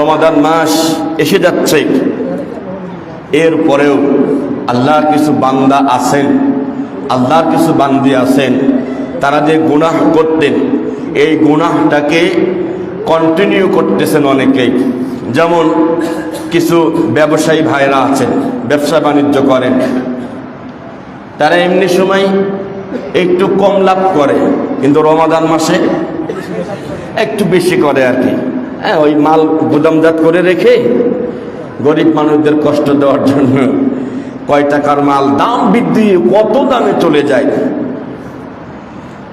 রমাদান মাস এসে যাচ্ছে। এরপরেও আল্লাহর কিছু বান্দা আছেন, আল্লাহর কিছু বান্দি আছেন, তারা যে গুনাহ করতেন, এই গুনাহটাকে কন্টিনিউ করতেছেন অনেকেই। যেমন কিছু ব্যবসায়ী ভাইরা আছেন, ব্যবসা বাণিজ্য করেন, তারা এমনি সময় একটু কম লাভ করে, কিন্তু রমাদান মাসে একটু বেশি করে আর কি। হ্যাঁ ওই মাল গুদামজাত করে রেখে গরিব মানুষদের কষ্ট দেওয়ার জন্য কয় টাকার মাল, দাম বৃদ্ধি, কত দামে চলে যায়।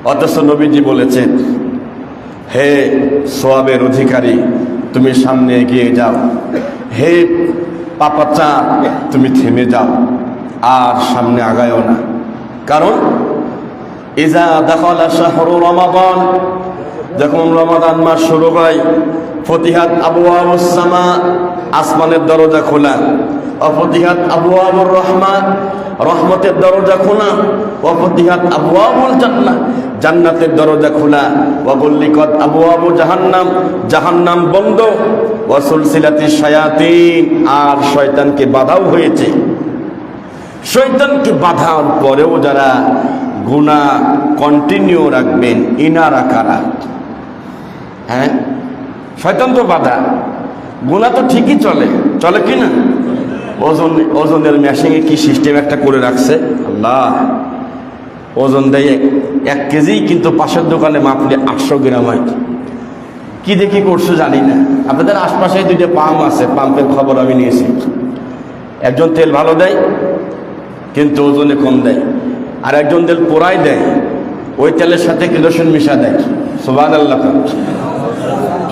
অথচ নবীজি বলেছেন, হে সোয়াবের অধিকারী, তুমি সামনে এগিয়ে যাও। হে পাপাচা তুমি থেমে যাও। আর সামনে আগায়ও না। কারণ, ইজা দখলা শাহরু রমাদান যখন রমাদান মাস শুরু হয়, ফতিহাত আবু আবুসামা আসমানের দরজা খোলা। অফতিহাত আবু আবুর রহমান রহমতের দরজা খোলা। অফতিহাত আবু আবুল জান্নাত জান্নাতের দরজা খোলা। ওয়াগুল্লিকত আবু আবু জাহান্নাম জাহান্নাম বন্ধ। ওয়াসুলসিলাতি শায়াতিন, আর শয়তানকে বাধাও হয়েছে। শৈতানকে বাধার পরেও যারা গুণা কন্টিনিউ রাখবেন, ইনারা কারা? হ্যাঁ? শয়তান তো বাধা। গুণা তো ঠিকই চলে। চলে কি না? ওজন ওজনের মেশিনে কি সিস্টেম একটা করে রাখছে? আল্লাহ। ওজন দেয় এক- কেজি, কিন্তু পাশের দোকানে মাপলে আটশো গ্রাম হয়। কি দেখি করছ জানি না। আপনাদের আশপাশে দুইটা পাম্প আছে, পাম্পের খবর আমি নিয়েছি। একজন তেল ভালো দেয়, কিন্তু ওজনে কম দেয়। আর একজন তেল পোড়াই দেয়, ওই তেলের সাথে কেরোসিন মিশা দেয়। সোবান আল্লাহ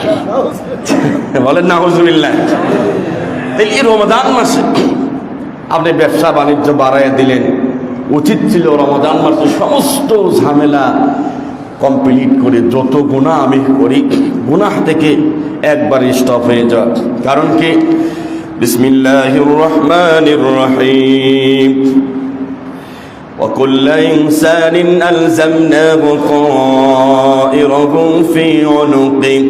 বলেন না হজুবিল্লাহ তাই এই রমদান মাসে আপনি ব্যবসা বাণিজ্য বাড়াইয়া দিলেন উচিত ছিল রমদান মাসে সমস্ত ঝামেলা কমপ্লিট করে যত গুণা আমি করি গুনাহ থেকে একবার স্টপ হয়ে যাওয়া কারণ কি বিসমিল্লাহির রহমানির রহিম وكل إنسان ألزمناه طائره في عنقه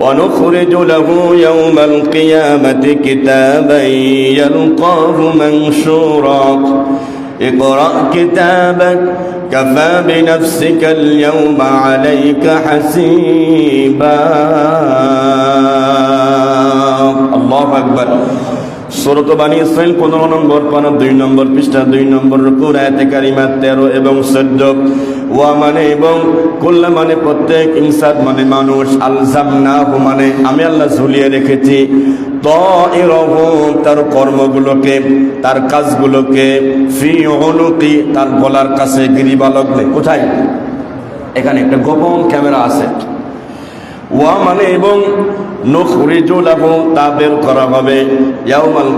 ونخرج له يوم القيامة كتابا يلقاه منشورا. اقرأ كتابك كفى بنفسك اليوم عليك حسيبا. الله أكبر. সুরত বানী ইসরাইল পনেরো নম্বর পানা, দুই নম্বর পৃষ্ঠা, দুই নম্বর রুকুর আয়াতে কারিমা তেরো এবং চোদ্দ। ওয়া মানে এবং কুল্লা মানে প্রত্যেক, ইনসাদ মানে মানুষ, আলজাম না মানে আমি আল্লাহ ঝুলিয়ে রেখেছি। ত এরকম তার কর্মগুলোকে, তার কাজগুলোকে, ফি অনুকি তার গলার কাছে গিরিবালগ্নে কোথায়? এখানে একটা গোপন ক্যামেরা আছে। ওয়া মানে এবং নখরিজুলাহু তা বের করা হবে ইয়াউমাল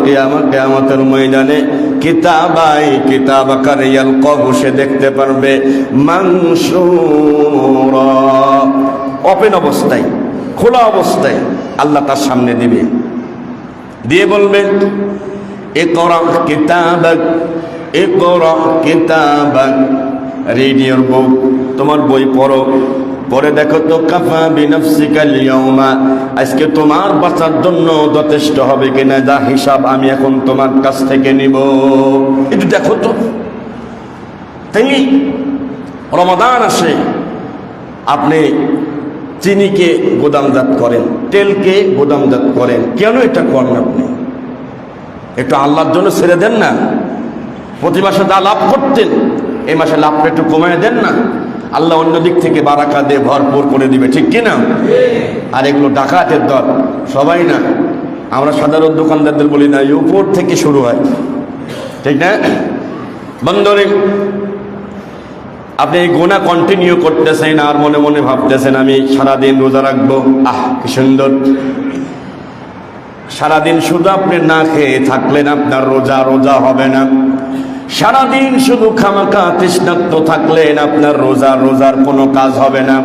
ময়দানে। কিতাবাই কিতাব আকারে ইয়ালকাহু, সে দেখতে পারবে মানসুরা। ওপেন অবস্থায়, খোলা অবস্থায় আল্লাহ তার সামনে দিবে। দিয়ে বলবেন ইকরা কিতাবাক ইকরা কিতাবাক রিড ইওর বুক তোমার বই পড়ো। পরে দেখো তো কাফা বিনফসিকাল ইয়াউমা আজকে তোমার বাঁচার জন্য যথেষ্ট হবে কিনা, যা হিসাব আমি এখন তোমার কাছ থেকে নিব। একটু দেখো তো। তাই রমাদান আসে, আপনি চিনিকে গোদামজাত করেন, তেলকে গোদামজাত করেন, কেন এটা করেন আপনি? একটু আল্লাহর জন্য ছেড়ে দেন না। প্রতি মাসে যা লাভ করতেন, এই মাসে লাভটা একটু কমায় দেন না। আল্লাহ অন্য দিক থেকে বারাকা দিয়ে ভরপুর করে দিবে ঠিক কিনা আর এগুলো ডাকাতের দর সবাই না। আমরা সাধারণ দোকানদারদের বলি না এই উপর থেকে শুরু হয়। ঠিক না? বন্ধরে আপনি এই গোনা কন্টিনিউ করতেছেন আর মনে মনে ভাবতেছেন আমি সারাদিন রোজা রাখব। আহ কি সুন্দর। সারাদিন শুধু আপনি না খেয়ে থাকলেন আপনার রোজা রোজা হবে না। সারাদিন শুধু খামাকা তৃষ্ণাত্ম থাকলেন আপনার রোজা রোজার কোনো কাজ হবে না।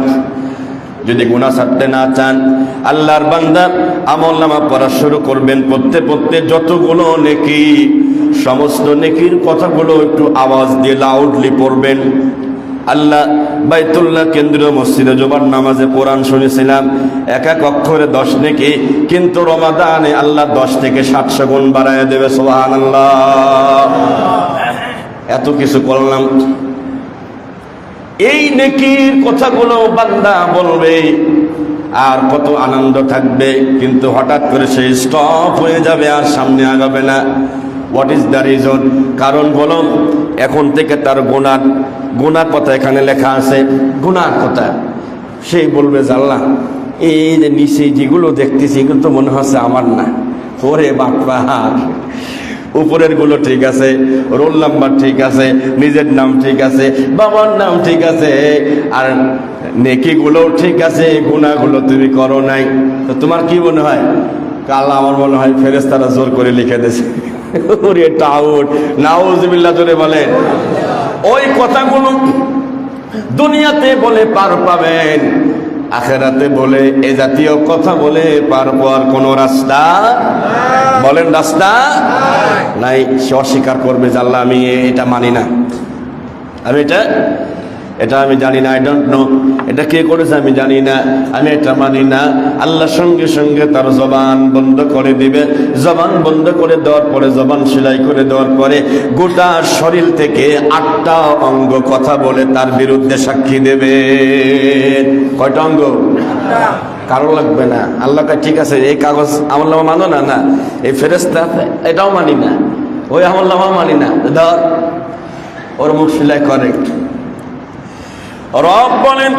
যদি গুণা ছাড়তে না চান, আল্লাহর বান্দা আমল নামা পড়া শুরু করবেন। পড়তে পড়তে যতগুলো নেকি, সমস্ত নেকির কথাগুলো একটু আওয়াজ দিয়ে লাউডলি পড়বেন। আল্লাহ বাইতুল্লাহ কেন্দ্রীয় মসজিদে জোবার নামাজে কোরআন শুনেছিলাম, এক এক অক্ষরে দশ নেকি, কিন্তু রমাদানে আল্লাহ দশ থেকে সাতশো গুণ বাড়ায় দেবে সোহান আল্লাহ এত কিছু করলাম। এই নেকির কথাগুলো বান্দা বলবে, আর কত আনন্দ থাকবে, কিন্তু হঠাৎ করে সে স্টপ হয়ে যাবে আর সামনে আগাবে না। হোয়াট ইজ দ্য রিজন কারণ বলো এখন থেকে তার গোনার গোনার কথা এখানে লেখা আছে গোনার কথা। সেই বলবে জানলা এই যে নিচে যেগুলো দেখতেছি, এগুলো তো মনে হচ্ছে আমার না। ওরে বাপরা। উপরেরগুলো ঠিক আছে রোল নাম্বার ঠিক আছে, নিজের নাম ঠিক আছে, বাবার নাম ঠিক আছে, আর নেকি গুলো ঠিক আছে গুণাগুলো তুমি করো নাই। তো তোমার কি মনে হয়? কাল আমার মনে হয় ফেরেস্তারা জোর করে লিখে দিয়েছে। ওরে টাউট নাউজবিল্লাহ জোরে বলে। ওই কথাগুলো দুনিয়াতে বলে পার পাবেন। আখেরাতে বলে এ জাতীয় কথা বলে পার পর কোনো রাস্তা বলেন রাস্তা নাই। সে অস্বীকার করবে জানলা আমি এটা মানি না। আমি এটা এটা আমি জানি না আই ডোন্ট নো এটা কে করেছে আমি জানি না আমি এটা মানি না। আল্লাহ সঙ্গে সঙ্গে তার জবান বন্ধ করে দিবে। জবান বন্ধ করে দেওয়ার পরে জবান সেলাই করে দেওয়ার পরে গোটা শরীর থেকে আটটা অঙ্গ কথা বলে তার বিরুদ্ধে সাক্ষী দেবে। কয়টা অঙ্গ? কারও লাগবে না। আল্লাহ কয়, ঠিক আছে এই কাগজ আমার নামা মানো না না। এই ফেরেস্তা এটাও মানি না। ওই আমার নামা মানি না। ধর ওর মুখ সেলাই করে রব বলেন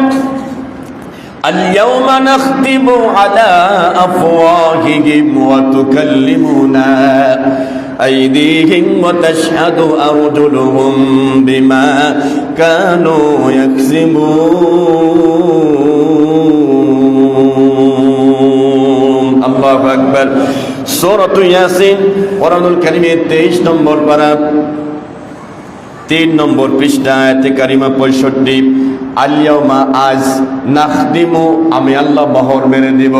اليوم نختم على أفواههم وتكلمنا أيديهم وتشهد أرجلهم بما كانوا يكسبون الله أكبر سورة ياسين قرآن الكريم 23 নম্বর পারা তিন নম্বর পৃষ্ঠা এতে কারিমা পঁয়ষট্টি আলিয়ামা আজ নাখদিমু, আমি আল্লাহ বহর মেরে দিব,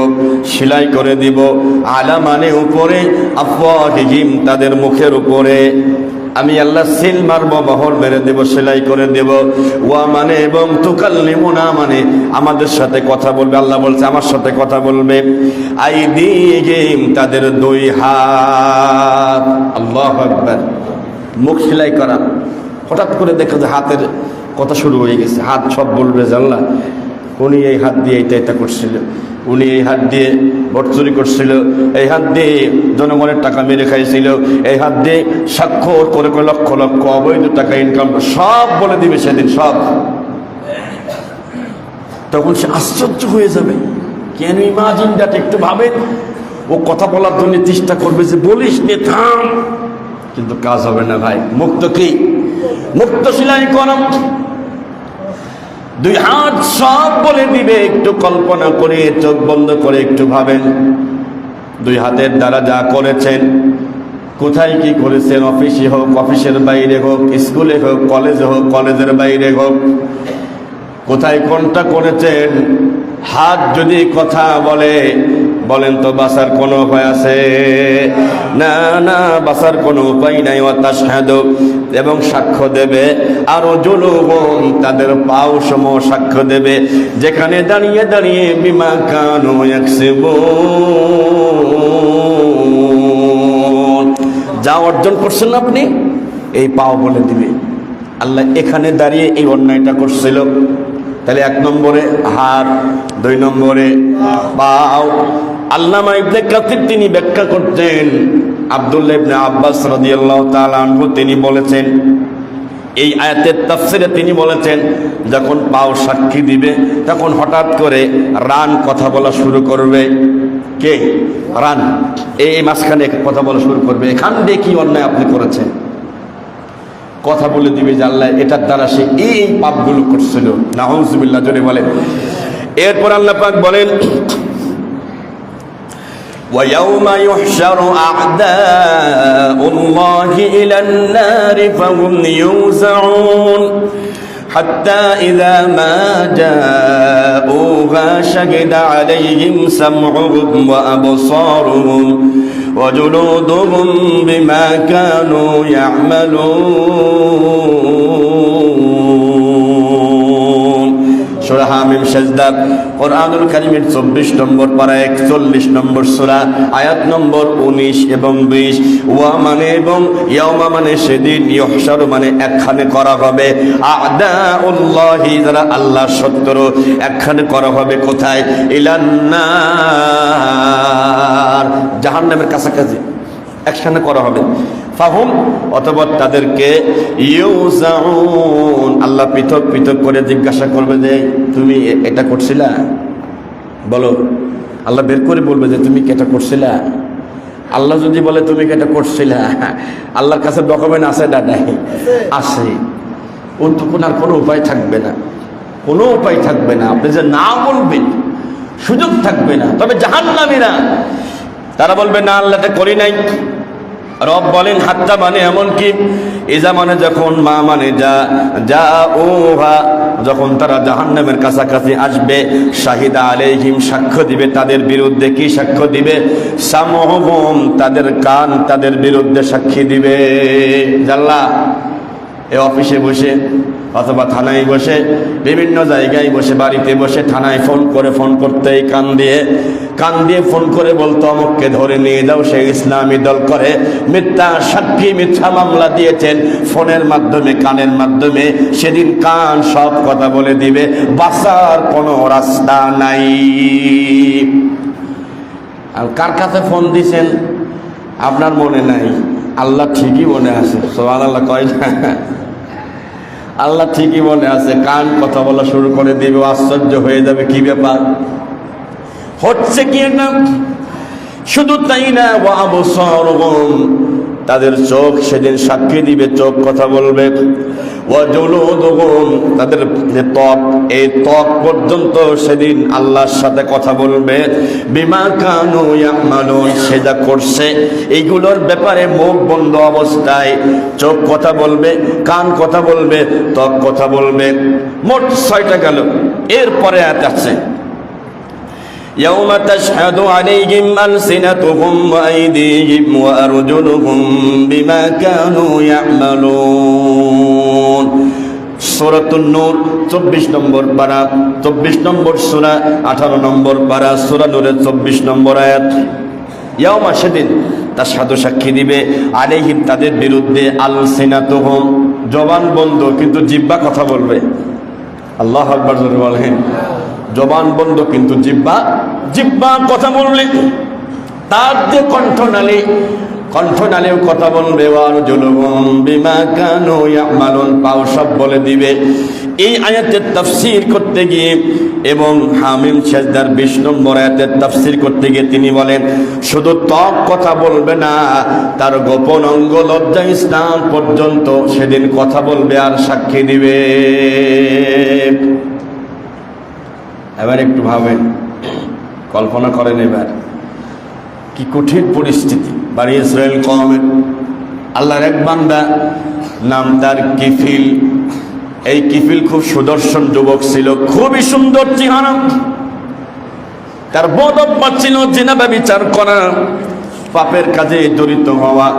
সেলাই করে দিব। আলা মানে উপরে, আফওয়াহিহিম তাদের মুখের উপরে। আমি আল্লাহ সিল মারব বহর মেরে দেব, সেলাই করে দেব। ওয়া মানে এবং তুকাল্লিমুনা মানে আমাদের সাথে কথা বলবে, আল্লাহ বলছে আমার সাথে কথা বলবে। আই দিহিম তাদের দুই হাত। আল্লাহ আকবার। মুখ সেলাই করা। হঠাৎ করে দেখো যে হাতের কথা শুরু হয়ে গেছে, হাত সব বলবে জানলা। উনি এই হাত দিয়ে এটা এটা করছিল, উনি এই হাত দিয়ে ভোট চুরি করছিল, এই হাত দিয়ে জনগণের টাকা মেরে খাইছিল, এই হাত দিয়ে স্বাক্ষর করে করে লক্ষ লক্ষ অবৈধ টাকা ইনকাম সব বলে দিবে সেদিন, সব। তখন সে আশ্চর্য হয়ে যাবে, কেন ইমাজিন দ্যাট একটু ভাবেন? ও কথা বলার জন্য চেষ্টা করবে যে, বলিস নে, থাম। কিন্তু কাজ হবে না ভাই, মুক্ত কি? মুক্ত সিলাই করম দুই হাত সব বলে দিবে, একটু কল্পনা করে, চোখ বন্ধ করে একটু ভাবেন। দুই হাতের দ্বারা যা করেছেন, কোথায় কি করেছেন, অফিসে হোক, অফিসের বাইরে হোক, স্কুলে হোক, কলেজে হোক, কলেজের বাইরে হোক, কোথায় কোনটা করেছেন, হাত যদি কথা বলে বলেন তো বাসার কোনো উপায় আছে? না না বাসার কোনো উপায় নাই। অতাসাদ এবং সাক্ষ্য দেবে। আরও জুলুবন তাদের পাও সম সাক্ষ্য দেবে। যেখানে দাঁড়িয়ে দাঁড়িয়ে বিমা কানো যা অর্জন করছেন আপনি, এই পাও বলে দিবে। আল্লাহ এখানে দাঁড়িয়ে এই অন্যায়টা করছিল। তাহলে এক নম্বরে হাত দুই নম্বরে পাও। আল্লামা ইবনে কাতির তিনি ব্যাখ্যা করতেন, আব্দুল্লাহ ইবনে আব্বাস রাদিয়াল্লাহু তাআলা আনহু তিনি বলেছেন, এই আয়াতের তাফসিরে তিনি বলেছেন, যখন পাও সাক্ষী দিবে, তখন হঠাৎ করে রান কথা বলা শুরু করবে। কে? রান। এই মাঝখানে কথা বলা শুরু করবে। এখান দিয়ে কি অন্যায় আপনি করেছেন? কথা বলে দিবে যে এটার দ্বারা সে এই পাপগুলো করছিল। নাহজুবিল্লাহ জোরে বলে এরপর আল্লাহ পাক বলেন ويوم يحشر أعداء الله إلى النار فهم يوزعون. حتى إذا ما جاءوها شهد عليهم سمعهم وأبصارهم وجلودهم بما كانوا يعملون. সুরা হামিম সেজদা কোরআনুল চব্বিশ নম্বর একচল্লিশ নম্বর সুরা, আয়াত নম্বর উনিশ এবং বিশ। ওয়া মানে এবং মানে মানে একখানে আদা উল্লাহি আল্লাহ সত্তর একখানে করা হবে কোথায়? ইলান্নার, জাহান্নামের কাছাকাছি। একসাথে করা হবে। ফাহুম, অথবা তাদেরকে ইউজাউন আল্লাহ পৃথক পৃথক করে জিজ্ঞাসা করবে যে, তুমি এটা করছিলা? বলো। আল্লাহ বের করে বলবে যে, তুমি কি এটা করছিলা? আল্লাহ যদি বলে, তুমি কি এটা করছিলা? আল্লাহর কাছে ডকুমেন্ট আছে না নাই? আছে। উদ্যোগ আর কোনো উপায় থাকবে না। কোনো উপায় থাকবে না। আপনি যে না বলবেন, সুযোগ থাকবে না। তবে জাহান্নামীরা, তারা বলবে, না আল্লাহটা করি নাই। রব বলেন হাত্তা মানে এমন কি? ইজা মানে যখন মা মানে যা যা ও ওহা যখন তারা জাহান্নামের কাছাকাছি আসবে, শাহিদা আলাইহিম সাক্ষ্য দিবে তাদের বিরুদ্ধে। কি সাক্ষ্য দিবে? সামহম, তাদের কান তাদের বিরুদ্ধে সাক্ষী দিবে। জাল্লা, এ অফিসে বসে অথবা থানায় বসে, বিভিন্ন জায়গায় বসে, বাড়িতে বসে, থানায় ফোন করে, ফোন করতেই কান দিয়ে কান দিয়ে ফোন করে বলতো, অমুককে ধরে নিয়ে যাও, সে ইসলামী দল করে। মিথ্যা, সাক্ষী মিথ্যা মামলা দিয়েছেন। ফোনের মাধ্যমে, কানের মাধ্যমে, সেদিন কান সব কথা বলে দিবে। বাঁচার কোনো রাস্তা নাই। আর কার কাছে ফোন দিছেন? আপনার মনে নাই? আল্লাহ ঠিকই মনে আছে। সোহান আল্লাহ কয় না? আল্লাহ ঠিকই মনে আছে, কান কথা বলা শুরু করে দিবে, আশ্চর্য হয়ে যাবে, কি ব্যাপার? হচ্ছে কি না শুধু তাই না তাদের চোখ সেদিন সাক্ষী দিবে, চোখ কথা বলবে। তাদের যে ত্বক, এই ত্বক পর্যন্ত সেদিন আল্লাহর সাথে কথা বলবে। বিমা কানু ইয়ামালুন, সে যা করছে, এইগুলোর ব্যাপারে মুখ বন্ধ অবস্থায় চোখ কথা বলবে, কান কথা বলবে, ত্বক কথা বলবে। মোট ছয়টা গেল। এরপরে আছে يوم تشهد عليهم ألسنتهم وأيديهم وأرجلهم بما كانوا يعملون সুরাতুন নূর চব্বিশ নম্বর পারা চব্বিশ নম্বর সুরা আঠারো নম্বর পারা সুরা নূরের চব্বিশ নম্বর আয়াত ইয়ামা সেদিন তার সাধু সাক্ষী দিবে আলেহিম তাদের বিরুদ্ধে আল সিনাতুহম জবান বন্ধ কিন্তু জিব্বা কথা বলবে আল্লাহ আকবর জোরে বলেন জবান বন্ধ, কিন্তু জিব্বা জিব্বা কথা বললে। তার যে কণ্ঠনালী, কণ্ঠনালীও কথা বলবে পাও সব বলে দিবে। এই আয়াতের তাফসীর করতে গিয়ে, এবং হামিম শেষদার বিশ নম্বর আয়াতের তাফসীর করতে গিয়ে তিনি বলেন, শুধু ত্বক কথা বলবে না, তার গোপন অঙ্গ লজ্জা স্নান পর্যন্ত সেদিন কথা বলবে আর সাক্ষী দিবে। এবার একটু ভাবেন কল্পনা করেন এবার। কি কঠিন পরিস্থিতি। বাড়ি ইসরায়েল কমের আল্লাহর এক বান্দা নাম তার কিফিল। এই কিফিল খুব সুদর্শন যুবক ছিল, খুবই সুন্দর চেহারা। তার বদ অভ্যাস ছিল জেনাবা বিচার করা, পাপের কাজে জড়িত হওয়া।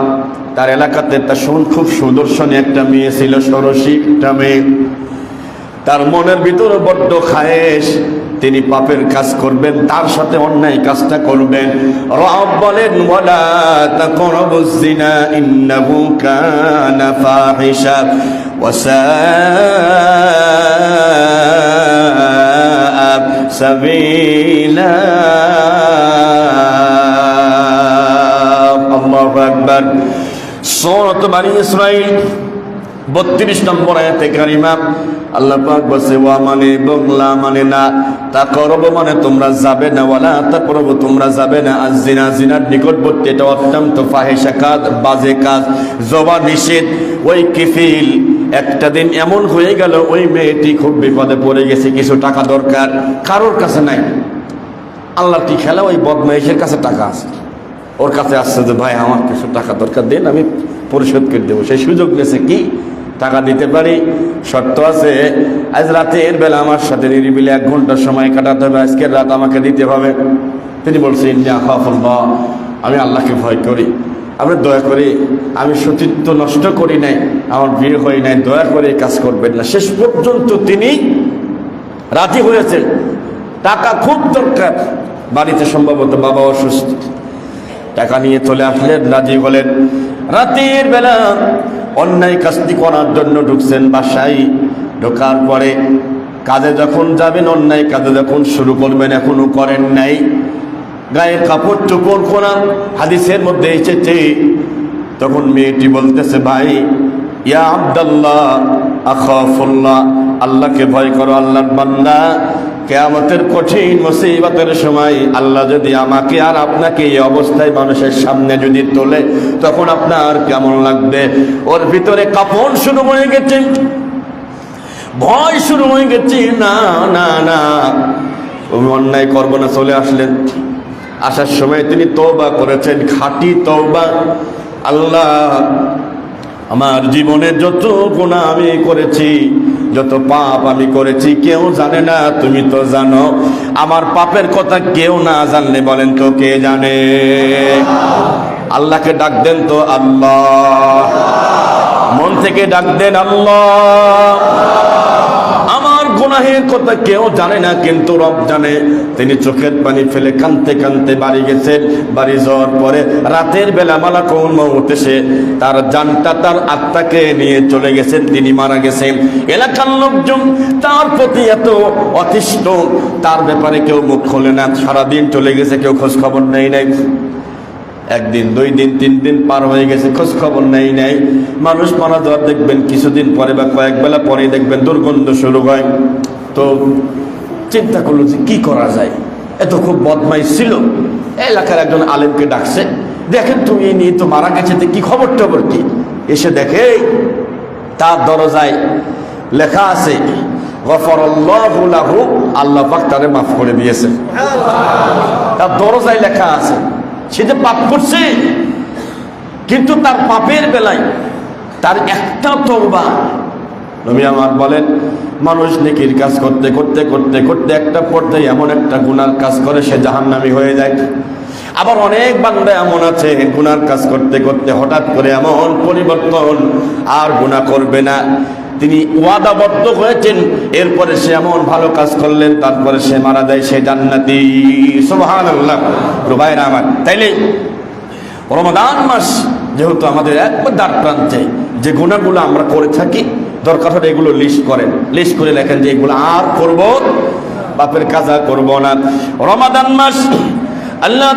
তার এলাকাতে তার শুন খুব সুদর্শন একটা মেয়ে ছিল সরসী একটা মেয়ে। তার মনের ভিতরে বড্ড খায়েশ। তিনি পাপের কাজ করবেন, তার সাথে অন্যায় কাজটা করবেন। রব বলেন, ওয়ালা তাকরাবুজ জিনা ইন্নাহু কানা ফাহিশা ওয়া সাআ সাবিলা। আল্লাহু আকবার। সূরাত বনি ইসরাঈল, বত্রিশ নম্বর আয়াতে কারিমা আল্লাহ পাক বসে ওয়া মানে এবং লা মানে না। তা করব মানে তোমরা যাবে না, ওয়ালা তা করব তোমরা যাবে না। আজ জিনা, জিনার নিকটবর্তী, এটা অত্যন্ত ফাহেসা কাজ, বাজে কাজ জবা নিষেধ। ওই কিফিল একটা দিন এমন হয়ে গেল, ওই মেয়েটি খুব বিপদে পড়ে গেছে, কিছু টাকা দরকার, কারোর কাছে নাই। আল্লাহর কি খেলা, ওই বদমাইশের কাছে টাকা আছে। ওর কাছে আসছে যে, ভাই, আমার কিছু টাকা দরকার, দেন আমি পরিশোধ করে দেবো। সেই সুযোগ নিয়েছে কি? টাকা দিতে পারি? শর্ত আছে, আজ রাতের বেলা আমার সাথে নিরিবিলি এক ঘণ্টার সময় কাটাতে হবে আজকের রাত আমাকে দিতে হবে। তিনি বলছেন যে আল্লাহ আমি আল্লাহকে ভয় করি। আপনি দয়া করে, আমি সতীত্ব নষ্ট করি নাই, আমার বিয়ে হয় নাই, দয়া করে কাজ করবেন না। শেষ পর্যন্ত তিনি রাজি হয়েছেন। টাকা খুব দরকার, বাড়িতে সম্ভবত বাবা অসুস্থ। টাকা নিয়ে চলে আসলেন, রাজি হলেন। রাতের বেলা অন্যায় কাজটি করার জন্য ঢুকছেন বাসায়। ঢোকার পরে কাজে যখন যাবেন, অন্যায় কাজে যখন শুরু করবেন, এখনও করেন নাই। গায়ে কাপড় চোপড় করার হাদিসের মধ্যে এসেছে। তখন মেয়েটি বলতেছে, ভাই, ইয়া আব্দাল্লাহ, আখাফুল্লাহ, আল্লাহকে ভয় করো, আল্লাহর বান্দা কেয়ামতের কঠিন মুসিবতের সময় আল্লাহ যদি আমাকে আর আপনাকে এই অবস্থায় মানুষের সামনে যদি তোলে, তখন আপনার কেমন লাগবে? ওর ভিতরে কাপড় শুরু হয়ে গেছে। ভয় শুরু হয়ে গেছে। না না না। অন্যায় করব না, চলে আসলেন। আসার সময় তিনি তৌবা করেছেন, খাঁটি তৌবা আল্লাহ আমার জীবনে যত গুণা আমি করেছি, যত পাপ আমি করেছি, কেউ জানে না, তুমি তো জানো। আমার পাপের কথা কেউ না জানলে বলেন তো কে জানে? আল্লাহকে ডাক দেন তো আল্লাহ। মন থেকে ডাক দেন আল্লাহ। গুনাহের কথা কেউ জানে না, কিন্তু রব জানে। তিনি চোখের পানি ফেলে কানতে কানতে বাড়ি গেছেন বাড়ি যাওয়ার পরে রাতের বেলা মালা কৌন মৌত এসে তার জানটা তার আত্মাকে নিয়ে চলে গেছেন, তিনি মারা গেছেন। এলাকার লোকজন তার প্রতি এত অতিষ্ঠ, তার ব্যাপারে কেউ মুখ খোলে না। সারাদিন চলে গেছে, কেউ খোঁজ খবর নেই নাই। একদিন, দুই দিন, তিন দিন পার হয়ে গেছে খোঁজ খবর নেই, নাই। মানুষ মারা যাওয়ার দেখবেন, কিছুদিন পরে বা কয়েক বেলা পরে দেখবেন দুর্গন্ধ শুরু হয়। তো চিন্তা করল যে কি করা যায়? এত খুব বদমাই ছিল। এলাকার একজন আলেমকে ডাকছে, দেখেন তুমি নিয়ে তো মারা গেছে কি খবর টবর কি? এসে দেখে তার দরজায় লেখা আছে আল্লাহ তারে মাফ করে দিয়েছে তার দরজায় লেখা আছে সে যে পাপ করছে, কিন্তু তার পাপের বেলায় তার একটা তওবা। নবী আমার বলেন, মানুষ নেকির কাজ করতে করতে করতে করতে একটা পর্যায়ে এমন একটা গুনার কাজ করে, সে জাহান্নামী হয়ে যায়। আবার অনেক বান্দা এমন আছে, গুনার কাজ করতে করতে হঠাৎ করে এমন পরিবর্তন, আর গুনাহ করবে না। তিনি ওয়াদাবদ্ধ হয়েছেন। এরপরে সে এমন ভালো কাজ করলেন, তারপরে সে মারা যায়, সে জান্নাতি। সুবহানাল্লাহ। রুবাইরা আমার, তাইলে রমাদান মাস যেহেতু আমাদের একবার দ্বার প্রান্তে, যে গুণাগুলো আমরা করে থাকি, দরকার হলে এগুলো লিস্ট করেন। লিস্ট করে লেখেন যে এগুলো আর করব, বাপের কাজা করব না। রমাদান মাস, আল্লাহ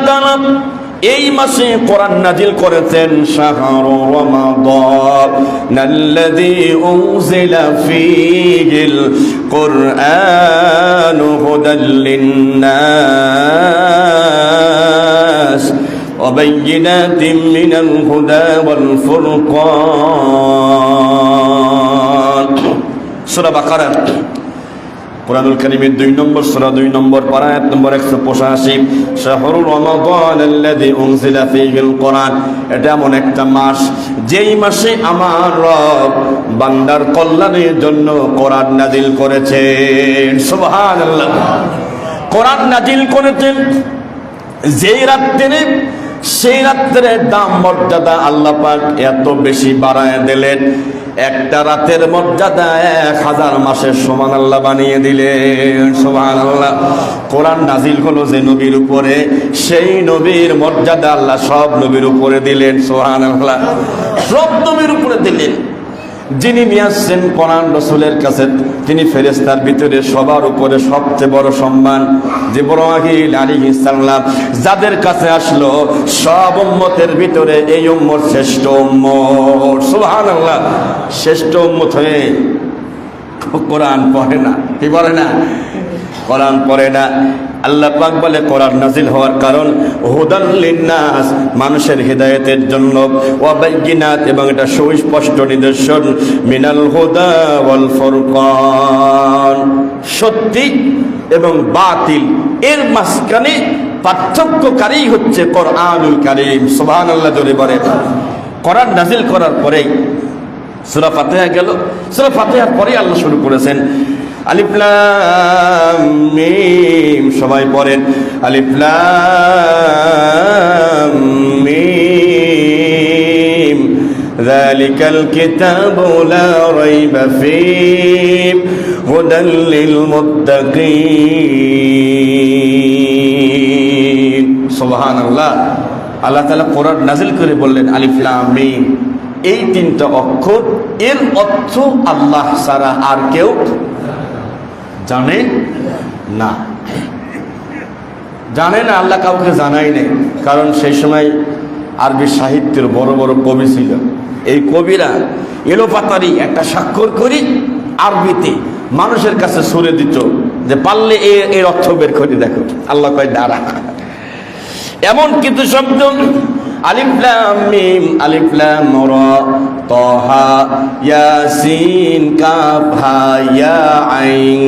এই মাসে কোরআন নাজিল করেছেন শাহরু রমাদান আল্লাযী উনজিলা ফীহিল কুরআনু হুদাল লিন-নাস وبينات من الهدى والفرقان سورة بقرة কোরআনুল কারিমের দুই নম্বর সূরা, দুই নম্বর পারা, এক নম্বর একশো পঁচাশি। উনজিলা ফীহিল কোরআন। এটা এমন একটা মাস, যেই মাসে আমার রব বান্দার কল্যাণের জন্য কোরআন নাজিল করেছেন। সুবহানাল্লাহ। কোরআন নাজিল করেছেন, যেই রাত্রে, সেই রাত্রের দাম মর্যাদা আল্লাহ পাক এত বেশি বাড়ায় দিলেন। একটা রাতের মর্যাদা এক হাজার মাসের সমান আল্লাহ বানিয়ে দিলেন। সমান আল্লাহ কোরআন নাজিল হলো যে নবীর উপরে, সেই নবীর মর্যাদা আল্লাহ সব নবীর উপরে দিলেন। সোহান আল্লাহ সব নবীর উপরে দিলেন। যিনি নিয়ে আসছেন কোরআন রসুলের কাছে, তিনি ফেরেস্তার ভিতরে সবার উপরে সবচেয়ে বড় সম্মান। বড় আলী ইসলাম যাদের কাছে আসলো, সব উম্মতের ভিতরে এই উম্মর শ্রেষ্ঠ উম্মত। সুবহান আল্লাহ শ্রেষ্ঠ উম্মত হয়ে কোরআন পড়ে না, কি পড়ে না? কোরআন পড়ে না। আল্লাহ পাক বলে, কোরআন নাজিল হওয়ার কারণ হুদান লিন্নাস, মানুষের হৃদায়তের জন্য। ওয়াবাইয়িনাত এবং এটা সুস্পষ্ট নিদর্শন, মিনাল হুদা ওয়াল ফুরকান। সত্যি এবং বাতিল, এর মাঝখানে পার্থক্যকারী হচ্ছে কোরআনুল কারীম। সুবহানাল্লাহ, জোরে বলে কোরআন নাজিল করার পরেই সুরা ফাতেহা গেল। সুরা ফাতেহার পরে আল্লাহ শুরু করেছেন আলিফ লাম মিম সবাই পড়েন আলিফ লাম মিম ذلك الكتاب لا ريب فيه هدى للمتقين سبحان الله আল্লাহ তালা কোরআন নাজিল করে বললেন আলিফ লাম মিম এই তিনটা অক্ষর এর অর্থ আল্লাহ ছাড়া আর কেউ জানে না। জানে না, আল্লাহ কাউকে জানাই নেই। কারণ সেই সময় আরবি সাহিত্যের বড় বড় কবি ছিল। এই কবিরা এলোপাতারি একটা স্বাক্ষর করি আরবিতে মানুষের কাছে সরে দিত যে, পারলে এ, এর অর্থ বের করে দেখো। আল্লাহ কয়, দাঁড়া। এমন কিছু শব্দ আলিফ লাম মিম তাহা ইয়াসিন কাফ হা আইন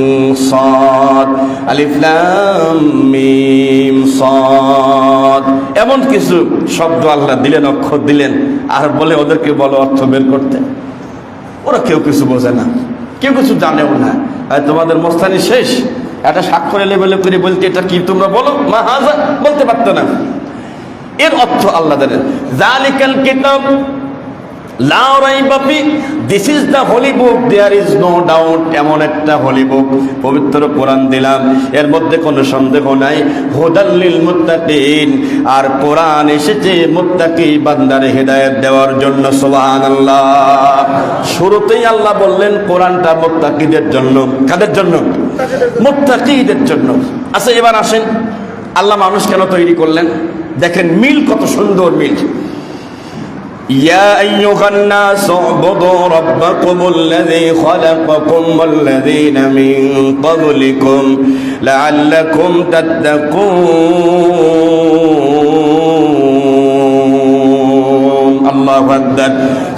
সাদ, আলিফ লাম মিম এমন কিছু শব্দ আল্লাহ দিলেন, অক্ষর দিলেন, আর বলে ওদেরকে বলো অর্থ বের করতে। ওরা কেউ কিছু বোঝে না, কেউ কিছু জানেও না। তোমাদের মস্তানি শেষ, একটা স্বাক্ষরে লেভেলে করে বলতে, এটা কি তোমরা বলো? মা হাজা, বলতে পারতো না। এর অর্থ আল্লাহ জানেন। জালিকাল কিতাব this is the there is no এমন একটা বুক পবিত্র কোরআন দিলাম। এর মধ্যে কোনো সন্দেহ নাই। আর এসেছে বান্দারে দেওয়ার জন্য, সুবহানাল্লাহ। শুরুতেই আল্লাহ বললেন, কোরআনটা মুত্তাকিদের জন্য। কাদের জন্য? মুত্তাকিদের জন্য। আচ্ছা এবার আসেন। আল্লাহ মানুষ কেন তৈরি করলেন? দেখেন মিল কত সুন্দর মিল يا أيها الناس اعبدوا ربكم الذي خلقكم والذين من قبلكم لعلكم تتقون আল্লাহ আকবার।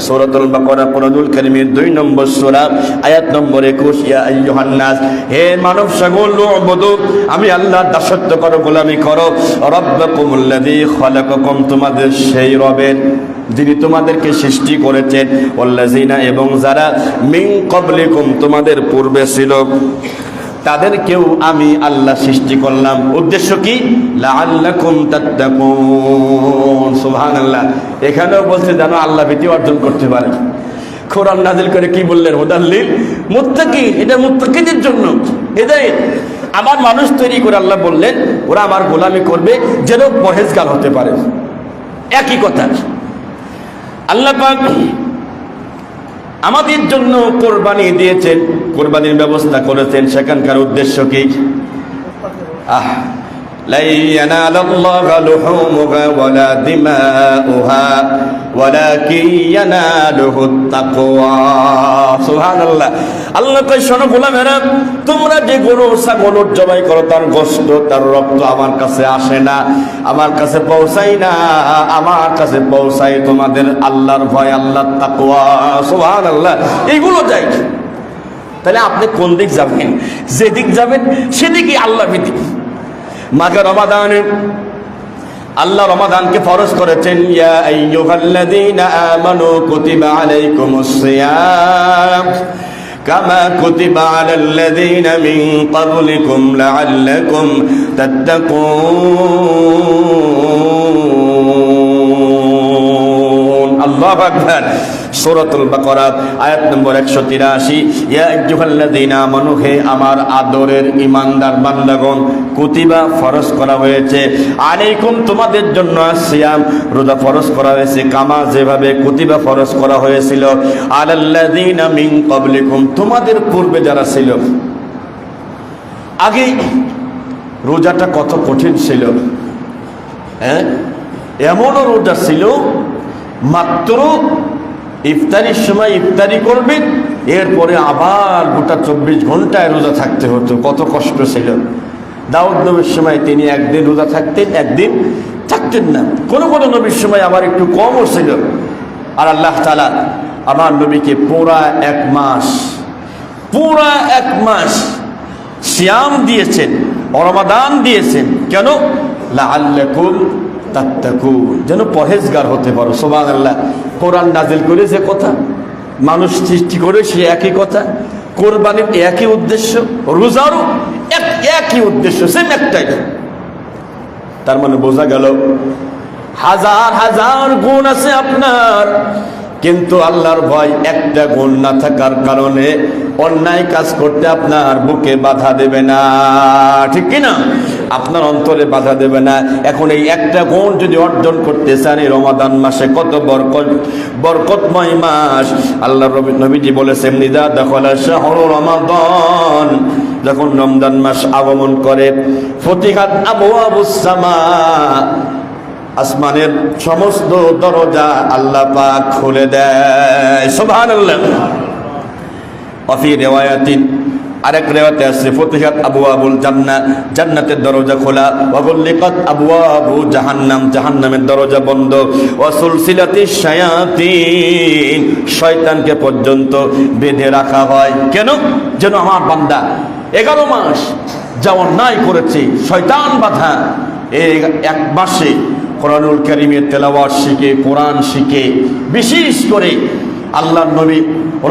সূরাতুল বাকরা কোরআনুল কারীমের 2 নম্বর সূরা, আয়াত নম্বর 21 ইয়া আইয়ুহান নাস, হে মানব সকল উবুদু, আমি আল্লাহ দাসত্ব করো, গোলামি করো। রব্বাকুমুল্লাযী খলাকাকুম, তোমাদের সেই রবের, যিনি তোমাদেরকে সৃষ্টি করেছেন ওল্লাজিনা এবং যারা মিং কবলিকুম তোমাদের পূর্বে ছিল। তাদেরকেও আমি আল্লাহ সৃষ্টি করলাম। উদ্দেশ্য কি? সুবহানাল্লাহ। এখানেও বলছে যেন আল্লাহ ভীতি অর্জন করতে পারে। কোরআন নাজিল করে কি বললেন? হুদাল্লিল। মুত্তাকি, এটা মুত্তাকিদের জন্য। এটাই আমার মানুষ তৈরি করে আল্লাহ বললেন, ওরা আমার গোলামি করবে, যেন পরহেজগার হতে পারে। একই কথা। আল্লাহ পাক আমাদের জন্য কোরবানি দিয়েছেন কোরবানির ব্যবস্থা করেছেন সেখানকার উদ্দেশ্য কি? আহ لن ينال الله لحومها ولا دماؤها ولكن يناله التقوى سبحان الله আল্লাহ কই শোনো গোলামেরা তোমরা যে গরু ছাগল জবাই করো তার গোস্ত তার রক্ত আমার কাছে আসে না আমার কাছে পৌঁছাই না আমার কাছে পৌঁছাই তোমাদের আল্লাহর ভয় আল্লাহর তাকওয়া সুবহানাল্লাহ এইগুলো যাই তাহলে আপনি কোন দিক যাবেন যেদিক যাবেন সেদিকই আল্লাহ ভীতি মাঘে রমাদানে আল্লাহ রমাদানকে ফরজ করেছেন ইয়া আইয়ুহাল্লাযীনা আমানু কুতিবা আলাইকুমুস সিয়াম কামা কুতিবা আলাল্লাযীনা মিন ক্বাবলিকুম লাআল্লাকুম তাত্তাকুন আল্লাহ আকবার। সূরাতুল বাকরা, আয়াত নম্বর 183 ইয়া আইয়ুহাল্লাযীনা আমানু, হে আমার আদরের ঈমানদার বান্দাগণ, কুতিবা ফরজ করা হয়েছে। আলাইকুম, তোমাদের জন্য সিয়াম। রোজা ফরজ করা হয়েছে, কামা যেভাবে কুতিবা ফরজ করা হয়েছিল। আলাল্লাযীনা মিন ক্বাবলিকুম, তোমাদের পূর্বে যারা ছিল। আগে রোজাটা কত কঠিন ছিল। হ্যাঁ? এমনও রোজা ছিল মাত্র ইফতারির সময় ইফতারি করবেন এরপরে আবার গোটা চব্বিশ ঘন্টায় রোজা থাকতে হতো, কত কষ্ট ছিল। দাউদ নবীর সময় তিনি একদিন রোজা থাকতেন, একদিন থাকতেন না। কোনো কোনো নবীর সময় আবার একটু কমও ছিল। আর আল্লাহ তালা আমার নবীকে পুরা এক মাস, পুরা এক মাস শ্যাম দিয়েছেন, অরমাদান দিয়েছেন। কেন? লাআল্লাকুম যেন পরহেজগার হতে পারো সোমান আল্লাহ কোরআন নাজিল করে যে কথা, মানুষ সৃষ্টি করে সে একই কথা। কোরবানির একই উদ্দেশ্য রোজারও এক একই উদ্দেশ্য সেম একটাই। তার মানে বোঝা গেল, হাজার হাজার গুণ আছে আপনার। কিন্তু আল্লাহর ভয় একটা গুণ না থাকার কারণে অন্যায় কাজ করতে আপনার বুকে বাধা দেবে না। ঠিক কি না আপনার অন্তরে বাধা দেবে না। এখন এই একটা গুণ যদি অর্জন করতে চান এই রমাদান মাসে কত বরকত, বরকতময় মাস। আল্লাহ নবীজি বলেছেন নিদা দখল শাহর রমাদান। যখন রমজান মাস আগমন করে, ফতিহাত আবু আবু সামা। আসমানের সমস্ত দরজা আল্লাহ পাক খুলে দেয়। সুবহানাল্লাহ। অফি রেওয়ায়াতিন, আরেক রেওয়াতে আছে ফতিহাত আবু আবুল জান্নাত জান্নাতের দরজা খোলা। ওয়াগুল্লিকাত আবু আবু জাহান্নাম, জাহান্নামের দরজা বন্ধ। ওয়াসুলসিলাতি শায়াতিন, শয়তানকে পর্যন্ত বেঁধে রাখা হয়। কেন? যেন আমার বান্দা এগারো মাস যা অন্যায় করেছে, শয়তান বাধা। এই এক মাসে কোরআনুল করিমের তেলাওয়াত শিখে, কোরআন শিখে, বিশেষ করে আল্লাহ নবী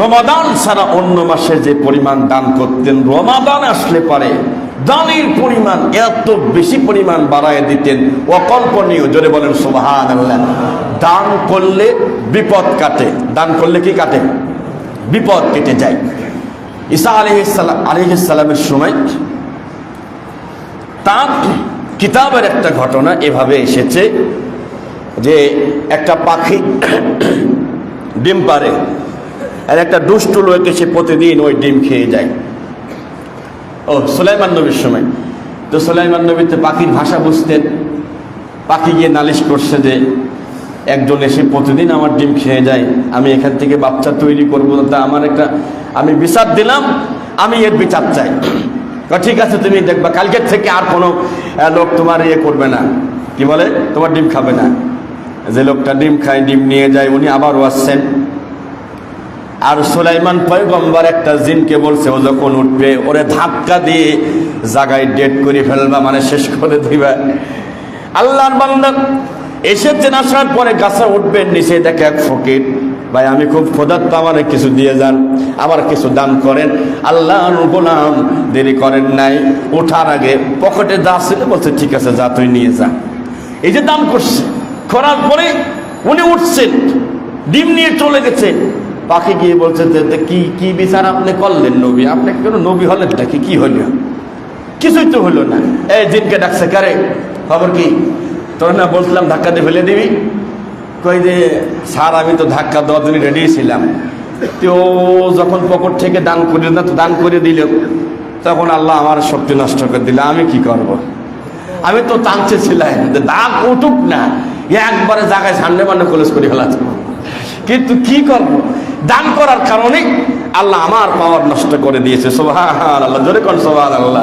রমাদান ছাড়া অন্য মাসে যে পরিমাণ দান করতেন, রমাদান আসলে পারে, দানের পরিমাণ এত বেশি পরিমাণ বাড়ায় দিতেন, অকল্পনীয়, জোরে বলেন আল্লাহ দান করলে বিপদ কাটে, দান করলে কি কাটে? বিপদ কেটে যায়। ঈসা আলহিসাল্লাম আলহিসাল্লামের সময় তার কিতাবের একটা ঘটনা এভাবে এসেছে যে একটা পাখি ডিম পারে আর একটা দুষ্টু লোক এসে প্রতিদিন ওই ডিম খেয়ে যায়। ও, সুলাইমান নবীর সময়। তো সুলাইমান নবী তো পাখির ভাষা বুঝতেন। পাখি গিয়ে নালিশ করছে যে একজন এসে প্রতিদিন আমার ডিম খেয়ে যায়, আমি এখান থেকে বাচ্চা তৈরি করব তা আমার একটা আমি বিচার দিলাম, আমি এর বিচার চাই। ঠিক আছে, তুমি দেখবা, কালকের থেকে আর কোনো লোক তোমার ইয়ে করবে না। কি বলে? তোমার ডিম খাবে না। যে লোকটা ডিম খায়, ডিম নিয়ে যায়, উনি আবারও আসছেন। আর সুলাইমান পয়গম্বর একটা জিনকে বলছে, ও যখন উঠবে, ওরে ধাক্কা দিয়ে জায়গায় ডেট করে ফেলবা মানে শেষ করে দিবা। আল্লাহর বান্দা এসেছেন, আসার পরে গাছে উঠবেন, নিচে দেখে এক ফকির। ভাই, আমি খুব ক্ষুধার্ত, আমার কিছু দিয়ে যান। আমার কিছু দান করেন। আল্লাহর গোলাম দেরি করেন নাই। ওঠার আগে পকেটে যা ছিল বলছে, ঠিক আছে, যা, তুই নিয়ে যা। এই যে দান করছে, করার পরে উনি উঠছেন, ডিম নিয়ে চলে গেছে। পাখি গিয়ে বলছে যে কি কি বিচার আপনি করলেন নবী? আপনি কেন নবী হলেন নাকি? কি হলো? কিছুই তো হলো না। এই জিনকে ডাকছে কারে খবর কি? তোর না বলছিলাম ধাক্কা দিয়ে ফেলে দিবি? কই যে স্যার, আমি তো ধাক্কা দেওয়ার জন্য রেডি ছিলাম। তো যখন পকেট থেকে দান করে না, তো দান করে দিল। তখন আল্লাহ আমার শক্তি নষ্ট করে দিলে। আমি কি করব। আমি তো টানছে ছিলাম যে দাগ উঠুক না, একবারে জায়গায় সামনে মানে কলেজ করে ফেলা কিন্তু কি করব? দান করার কারণে আল্লাহ আমার পাওয়ার নষ্ট করে দিয়েছে। সোভান আল্লাহ জোরে কোন সোভান আল্লাহ